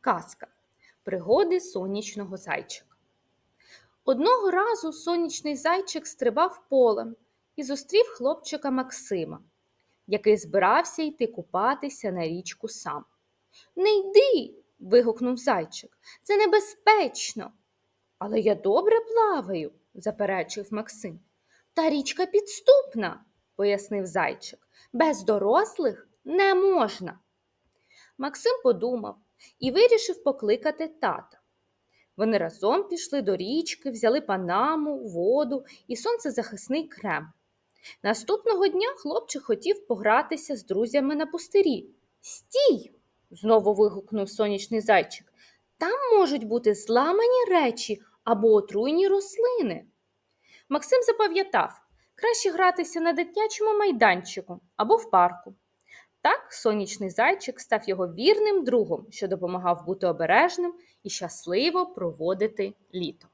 Казка. Пригоди сонячного зайчика. Одного разу сонячний зайчик стрибав полем і зустрів хлопчика Максима, який збирався йти купатися на річку сам. Не йди. вигукнув зайчик. Це небезпечно. Але я добре плаваю, заперечив Максим. Та річка підступна, пояснив зайчик. Без дорослих не можна. Максим подумав і вирішив покликати тата. Вони разом пішли до річки, взяли панаму, воду і сонцезахисний крем. Наступного дня хлопчик хотів погратися з друзями на пустирі. Стій! знову вигукнув сонячний зайчик. Там можуть бути зламані речі або отруйні рослини. Максим запам'ятав краще гратися на дитячому майданчику або в парку. Так сонячний зайчик став його вірним другом, що допомагав бути обережним і щасливо проводити літо.